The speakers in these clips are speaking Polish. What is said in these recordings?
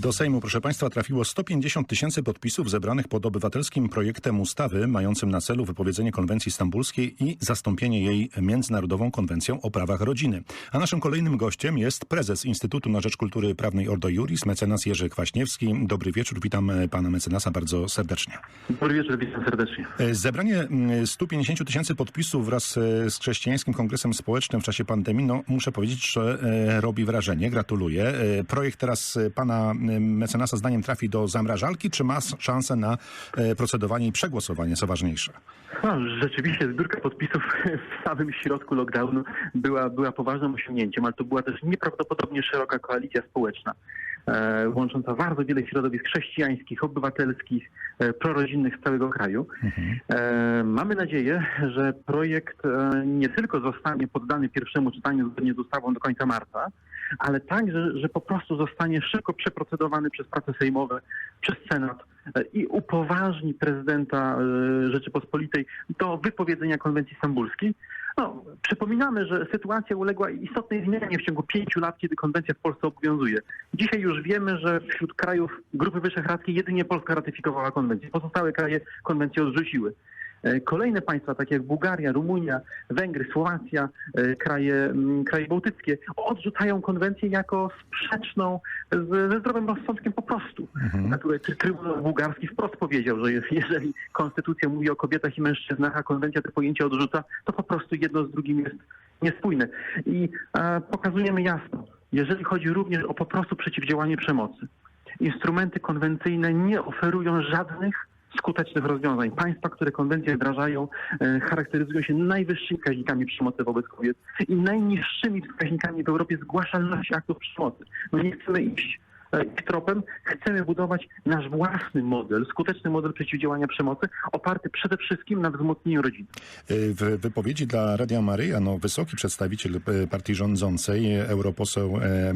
Do Sejmu, proszę Państwa, trafiło 150 tysięcy podpisów zebranych pod obywatelskim projektem ustawy mającym na celu wypowiedzenie konwencji stambulskiej i zastąpienie jej Międzynarodową Konwencją o prawach rodziny. A naszym kolejnym gościem jest prezes Instytutu na Rzecz Kultury Prawnej Ordo Juris, mecenas Jerzy Kwaśniewski. Dobry wieczór, witam pana mecenasa bardzo serdecznie. Dobry wieczór, witam serdecznie. E, Zebranie mm, 150 tysięcy podpisów wraz e, z Chrześcijańskim Kongresem Społecznym w czasie pandemii, no muszę powiedzieć, że e, robi wrażenie. Gratuluję. Projekt teraz pana mecenasa zdaniem trafi do zamrażalki, czy ma szansę na e, procedowanie i przegłosowanie, co ważniejsze? No, rzeczywiście zbiórka podpisów w samym środku lockdownu była, była poważnym osiągnięciem, ale to była też nieprawdopodobnie szeroka koalicja społeczna, e, łącząca bardzo wiele środowisk chrześcijańskich, obywatelskich, e, prorodzinnych z całego kraju. E, mamy nadzieję, że projekt nie tylko zostanie poddany pierwszemu czytaniu zgodnie z ustawą do końca marca, ale także, że po prostu zostanie szybko przeprocedowany przez prace sejmowe, przez Senat e, i upoważni prezydenta e, Rzeczypospolitej do wypowiedzenia konwencji stambulskiej. No, przypominamy, że sytuacja uległa istotnej zmianie w ciągu pięciu lat, kiedy konwencja w Polsce obowiązuje. Dzisiaj już wiemy, że wśród krajów Grupy Wyszehradzkiej jedynie Polska ratyfikowała konwencję. Pozostałe kraje konwencję odrzuciły. E, Kolejne państwa, takie jak Bułgaria, Rumunia, Węgry, Słowacja, e, kraje, kraje bałtyckie, odrzucają konwencję jako sprzeczną ze zdrowym rozsądkiem po prostu. Na której Try- Trybunał Bułgarski wprost powiedział, że jeżeli konstytucja mówi o kobietach i mężczyznach, a konwencja te pojęcia odrzuca, to po prostu jedno z drugim jest niespójne. I e, pokazujemy jasno, jeżeli chodzi również o po prostu przeciwdziałanie przemocy, instrumenty konwencyjne nie oferują żadnych skutecznych rozwiązań. Państwa, które konwencje wdrażają, e, charakteryzują się najwyższymi wskaźnikami przemocy wobec kobiet i najniższymi wskaźnikami w Europie zgłaszalności aktów przemocy. No nie chcemy iść ich tropem, chcemy budować nasz własny model, skuteczny model przeciwdziałania przemocy, oparty przede wszystkim na wzmocnieniu rodziny. E, W wypowiedzi dla Radia Maryja, no, wysoki przedstawiciel e, partii rządzącej, e, europoseł e, e, e,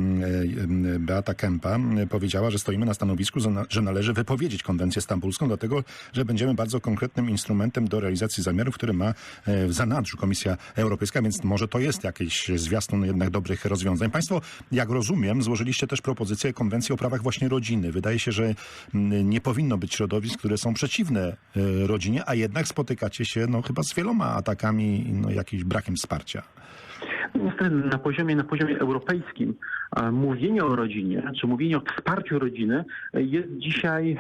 Beata Kempa, e, powiedziała, że stoimy na stanowisku, że na- że należy wypowiedzieć konwencję stambulską, dlatego, że będziemy bardzo konkretnym instrumentem do realizacji zamiarów, który ma e, w zanadrzu Komisja Europejska, więc może to jest jakiś zwiastun jednak dobrych rozwiązań. Państwo, jak rozumiem, złożyliście też propozycję konwencji o prawach właśnie rodziny. Wydaje się, że mm, nie powinno być środowisk, które są przeciwne e, rodzinie, a jednak spotykacie się no, chyba z wieloma atakami no, jakimś brakiem wsparcia. Na poziomie, na poziomie europejskim e, mówienie o rodzinie, czy mówienie o wsparciu rodziny e, jest dzisiaj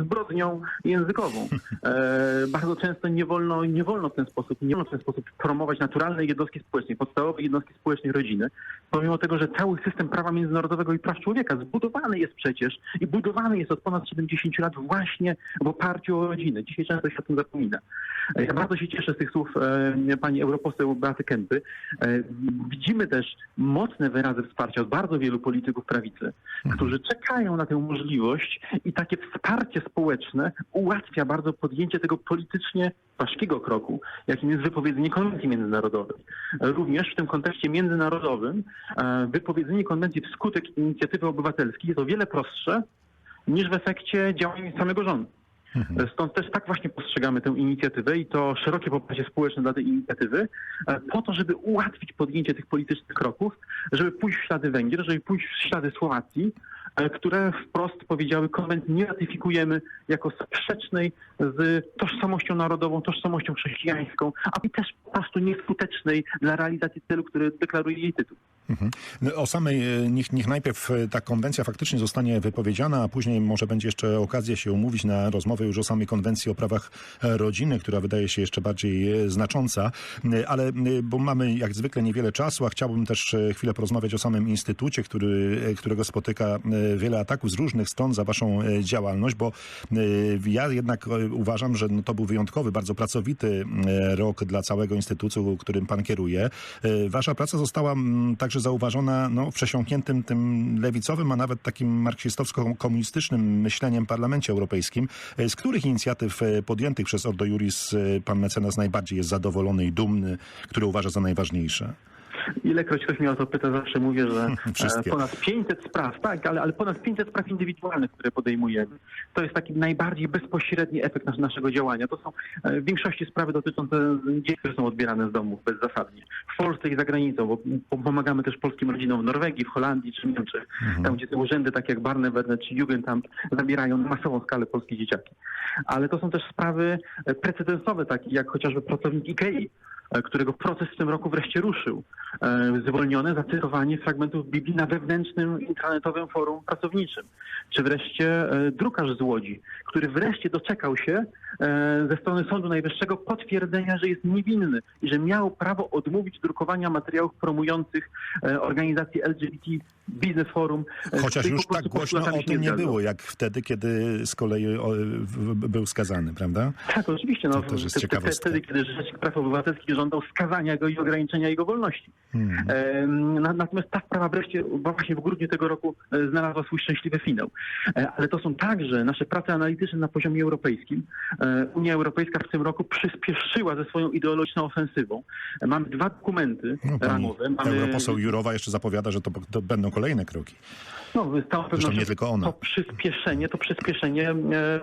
zbrodnią językową. E, bardzo często nie wolno, nie wolno w ten sposób, nie wolno w ten sposób promować naturalnej jednostki społecznej, podstawowej jednostki społecznej rodziny, pomimo tego, że cały system prawa międzynarodowego i praw człowieka zbudowany jest przecież i budowany jest od ponad 70 lat właśnie w oparciu o rodzinę. Dzisiaj często się o tym zapomina. E, Ja bardzo się cieszę z tych słów e, pani europoseł Beaty Kępy. E, widzimy też mocne wyrazy wsparcia od bardzo wielu polityków prawicy, którzy czekają na tę możliwość i takie wsparcie społeczne ułatwia bardzo podjęcie tego politycznie ważkiego kroku, jakim jest wypowiedzenie konwencji międzynarodowej. Również w tym kontekście międzynarodowym e, wypowiedzenie konwencji wskutek inicjatywy obywatelskiej jest o wiele prostsze niż w efekcie działań samego rządu. Stąd też tak właśnie postrzegamy tę inicjatywę i to szerokie poparcie społeczne dla tej inicjatywy, e, po to, żeby ułatwić podjęcie tych politycznych kroków, żeby pójść w ślady Węgier, żeby pójść w ślady Słowacji, które wprost powiedziały, konwencji nie ratyfikujemy jako sprzecznej z tożsamością narodową, tożsamością chrześcijańską, a też po prostu nieskutecznej dla realizacji celu, który deklaruje jej tytuł. Mhm. No, o samej, e, niech, niech najpierw e, ta konwencja faktycznie zostanie wypowiedziana, a później może będzie jeszcze okazja się umówić na rozmowę już o samej konwencji o prawach e, rodziny, która wydaje się jeszcze bardziej znacząca. Ale, bo mamy jak zwykle niewiele czasu, a chciałbym też chwilę porozmawiać o samym instytucie, który, którego spotyka wiele ataków z różnych stron za waszą działalność, bo ja jednak uważam, że no, to był wyjątkowy, bardzo pracowity rok dla całego instytutu, którym pan kieruje. Wasza praca została mm, także zauważona no, w przesiąkniętym tym lewicowym, a nawet takim marksistowsko-komunistycznym myśleniem Parlamencie Europejskim. E, Z których inicjatyw e, podjętych przez Ordo Juris e, pan mecenas najbardziej jest zadowolony i dumny, które uważa za najważniejsze? Ilekroć ktoś mnie o to pyta, zawsze mówię, że e, ponad 500 spraw, tak, ale, ale ponad 500 spraw indywidualnych, które podejmujemy. To jest taki najbardziej bezpośredni efekt nas, naszego działania. To są e, w większości sprawy dotyczące dzieci, które są odbierane z domów bezzasadnie. W Polsce i za granicą, bo pomagamy też polskim rodzinom w Norwegii, w Holandii czy Niemczech. Tam, gdzie te urzędy, tak jak Barneverne czy Jugendamt, zabierają na masową skalę polskie dzieciaki. Ale to są też sprawy e, precedensowe, takie jak chociażby pracownik IKEA, którego proces w tym roku wreszcie ruszył. E, Zwolnione za cytowanie fragmentów Biblii na wewnętrznym internetowym forum pracowniczym. Czy wreszcie e, drukarz z Łodzi, który wreszcie doczekał się e, ze strony Sądu Najwyższego potwierdzenia, że jest niewinny i że miał prawo odmówić drukowania materiałów promujących e, organizację LGBT Business Forum. e, Chociaż już tak głośno o tym nie było, jak wtedy, kiedy z kolei był skazany, prawda? Tak, oczywiście. No, To też jest te- te-. Wtedy, kiedy Rzecznik Praw Obywatelskich żądał skazania go i ograniczenia jego wolności. Hmm. Natomiast ta sprawa wreszcie właśnie w grudniu tego roku e, znalazła swój szczęśliwy finał. E, Ale to są także nasze prace analityczne na poziomie europejskim. E, Unia Europejska w tym roku przyspieszyła ze swoją ideologiczną ofensywą. Mamy dwa dokumenty No, ramowe. Mamy, europoseł Jurowa jeszcze zapowiada, że to, to będą kolejne kroki. No, z całą pewnością nie tylko ona. To przyspieszenie, to przyspieszenie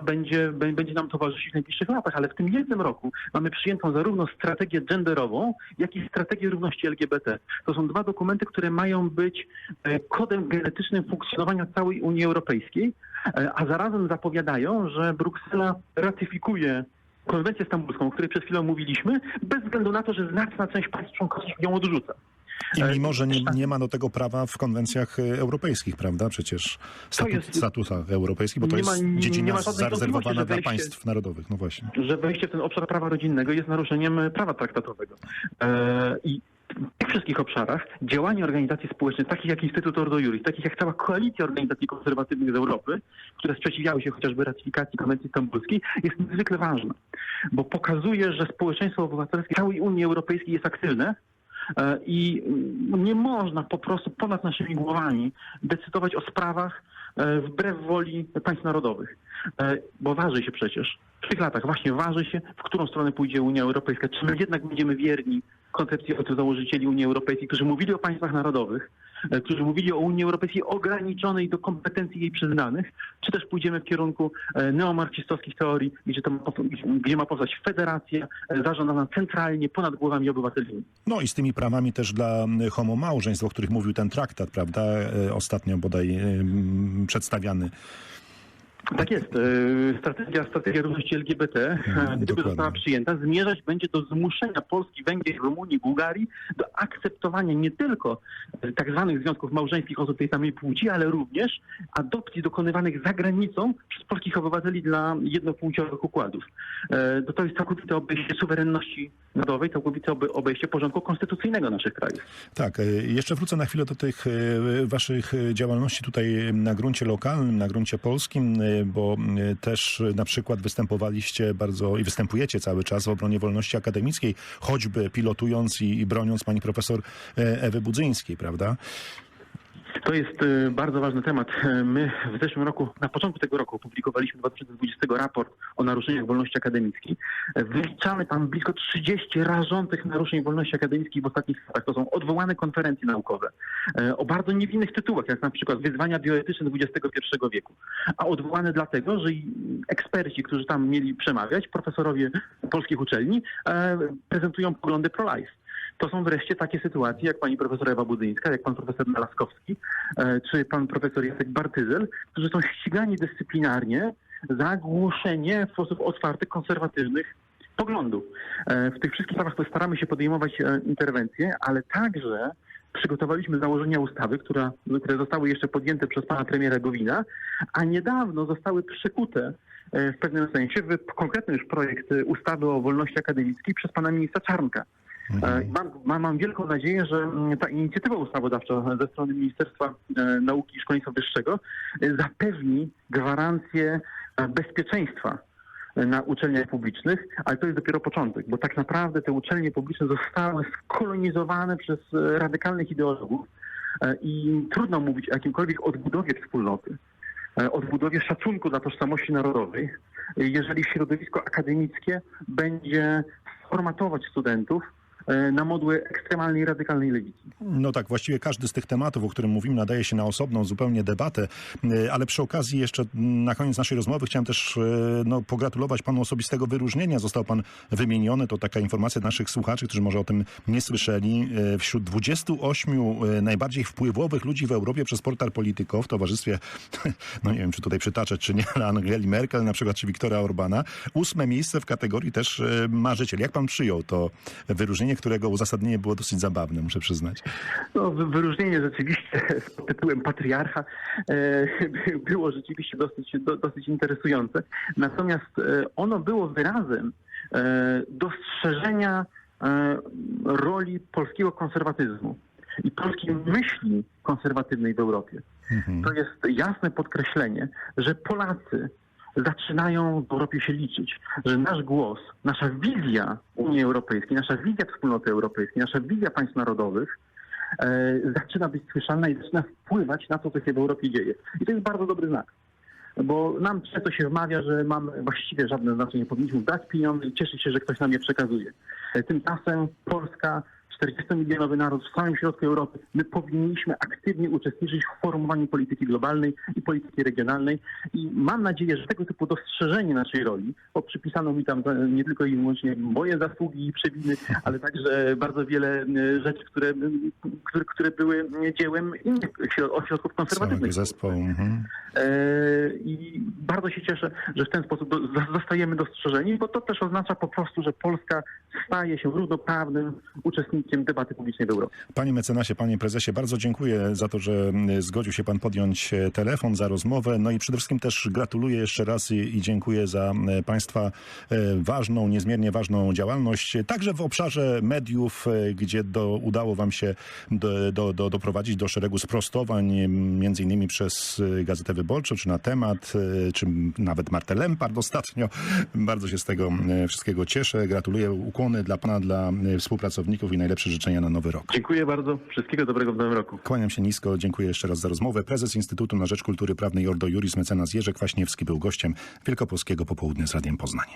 będzie, bę- będzie nam towarzyszyć w najbliższych latach, ale w tym jednym roku mamy przyjętą zarówno strategię genderową, jak i strategię równości LGBT. To są dwa dokumenty, które mają być e, kodem genetycznym funkcjonowania całej Unii Europejskiej, e, a zarazem zapowiadają, że Bruksela ratyfikuje konwencję stambulską, o której przed chwilą mówiliśmy, bez względu na to, że znaczna część państw członkowskich ją odrzuca. I mimo, że nie, nie ma do tego prawa w konwencjach e, europejskich, prawda? Przecież statut, jest- statutach europejskich, bo to ma- jest dziedzina ma żadnej zarezerwowana dla wejście- państw narodowych. No właśnie. że wejście w ten obszar prawa rodzinnego jest naruszeniem e, prawa traktatowego. E, I w tych wszystkich obszarach działanie organizacji społecznych, takich jak Instytut Ordo Juris, takich jak cała koalicja organizacji konserwatywnych z Europy, które sprzeciwiały się chociażby ratyfikacji konwencji stambulskiej, jest niezwykle ważna, bo pokazuje, że społeczeństwo obywatelskie całej Unii Europejskiej jest aktywne i mm, nie można po prostu ponad naszymi głowami decydować o sprawach e, wbrew woli państw narodowych. E, Bo waży się przecież. W tych latach właśnie waży się, w którą stronę pójdzie Unia Europejska. Czy my jednak będziemy wierni koncepcji założycieli Unii Europejskiej, którzy mówili o państwach narodowych, e, którzy mówili o Unii Europejskiej ograniczonej do kompetencji jej przyznanych, czy też pójdziemy w kierunku e, neomarksistowskich teorii, gdzie, to ma, gdzie ma powstać federacja e, zarządzana centralnie ponad głowami obywateli. No i z tymi prawami też dla homomałżeństw, o których mówił ten traktat, prawda? E, Ostatnio bodaj e, przedstawiany. Tak jest. E, Strategia, strategia równości LGBT, Mhm, gdyby dokładnie. została przyjęta, zmierzać będzie do zmuszenia Polski, Węgier, Rumunii, Bułgarii do akceptowania nie tylko e, tak zwanych związków małżeńskich osób tej samej płci, ale również adopcji dokonywanych za granicą przez polskich obywateli dla jednopłciowych układów. E, To, jest całkowite obejście suwerenności narodowej, całkowite obe- obejście porządku konstytucyjnego naszych krajów. Tak, e, jeszcze wrócę na chwilę do tych e, waszych e, działalności tutaj na gruncie lokalnym, na gruncie polskim, e, bo e, też e, na przykład występowaliście bardzo i występujecie cały czas w obronie wolności akademickiej, choćby pilotując i, i broniąc pani profesor e, Ewy Budzyńskiej, prawda? To jest e, bardzo ważny temat. My w zeszłym roku, na początku tego roku opublikowaliśmy 2020 raport o naruszeniach wolności akademickiej. Wyliczamy tam blisko 30 rażących naruszeń wolności akademickiej w ostatnich latach. To są odwołane konferencje naukowe e, o bardzo niewinnych tytułach, jak na przykład wyzwania bioetyczne XXI wieku. A odwołane dlatego, że eksperci, którzy tam mieli przemawiać, profesorowie polskich uczelni, e, prezentują poglądy pro-life. To są wreszcie takie sytuacje, jak pani profesor Ewa Budzyńska, jak pan profesor Nalaskowski, e, czy pan profesor Jacek Bartyzel, którzy są ścigani dyscyplinarnie za głoszenie w sposób otwarty konserwatywnych poglądów. E, W tych wszystkich sprawach staramy się podejmować e, interwencje, ale także przygotowaliśmy założenia ustawy, która, które zostały jeszcze podjęte przez pana premiera Gowina, a niedawno zostały przekute w pewnym sensie w konkretny już projekt ustawy o wolności akademickiej przez pana ministra Czarnka. E, Mam, mam, mam wielką nadzieję, że mm, ta inicjatywa ustawodawcza ze strony Ministerstwa e, Nauki i Szkolnictwa Wyższego e, zapewni gwarancję bezpieczeństwa na uczelniach publicznych, ale to jest dopiero początek, bo tak naprawdę te uczelnie publiczne zostały skolonizowane przez radykalnych ideologów i trudno mówić o jakimkolwiek odbudowie wspólnoty, odbudowie szacunku dla tożsamości narodowej, jeżeli środowisko akademickie będzie formatować studentów na modłę ekstremalnej, radykalnej lewicy. No tak, właściwie każdy z tych tematów, o którym mówimy, nadaje się na osobną zupełnie debatę, E, ale przy okazji jeszcze na koniec naszej rozmowy chciałem też e, no, pogratulować panu osobistego wyróżnienia. Został pan wymieniony, to taka informacja naszych słuchaczy, którzy może o tym nie słyszeli, e, wśród 28 e, najbardziej wpływowych ludzi w Europie przez portal Politico w towarzystwie, no nie wiem, czy tutaj przytaczać, czy nie, ale Angeli Merkel na przykład, czy Viktora Orbana. Ósme miejsce w kategorii też e, marzyciel. Jak pan przyjął to wyróżnienie, którego uzasadnienie było dosyć zabawne, muszę przyznać. No, wy- wyróżnienie rzeczywiście pod tytułem patriarcha e, było rzeczywiście dosyć, do, dosyć interesujące. Natomiast e, ono było wyrazem e, dostrzeżenia e, roli polskiego konserwatyzmu i polskiej myśli konserwatywnej w Europie. To jest jasne podkreślenie, że Polacy zaczynają w Europie się liczyć, że nasz głos, nasza wizja Unii Europejskiej, nasza wizja wspólnoty europejskiej, nasza wizja państw narodowych e, zaczyna być słyszalna i zaczyna wpływać na to, co się w Europie dzieje. I to jest bardzo dobry znak. Bo nam często się wmawia, że mamy właściwie żadne znaczenie. Powinniśmy dać pieniądze i cieszyć się, że ktoś nam je przekazuje. E, Tymczasem Polska, 40-milionowy naród w samym środku Europy, my powinniśmy aktywnie uczestniczyć w formowaniu polityki globalnej i polityki regionalnej. I mam nadzieję, że tego typu dostrzeżenie naszej roli, bo przypisano mi tam e, nie tylko i wyłącznie moje zasługi i przewiny, ale także bardzo wiele e, rzeczy, które, które, które były dziełem innych śro- ośrodków konserwatywnych. zespół. Mhm. E, I bardzo się cieszę, że w ten sposób zostajemy dostrzeżeni, bo to też oznacza po prostu, że Polska staje się równoprawnym uczestnikiem debaty publicznej w Europie. Panie mecenasie, panie prezesie, bardzo dziękuję za to, że mm, zgodził się pan podjąć e, telefon, za rozmowę. No i przede wszystkim też gratuluję jeszcze raz i, dziękuję za e, państwa e, ważną, niezmiernie ważną działalność, e, także w obszarze mediów, e, gdzie do, udało wam się do, do, do, doprowadzić do szeregu sprostowań, między innymi przez e, Gazetę Wyborczą, czy na temat, e, czy nawet Martę Lempart ostatnio. Bardzo się z tego e, wszystkiego cieszę. Gratuluję, ukłony dla pana, dla e, współpracowników i najlepsze życzenia na nowy rok. Dziękuję bardzo. Wszystkiego dobrego w nowym roku. Kłaniam się nisko, dziękuję jeszcze raz za rozmowę. Prezes Instytutu na Rzecz Kultury Prawnej Ordo Juris, mecenas Jerzy Kwaśniewski był gościem Wielkopolskiego Popołudnia z Radiem Poznań.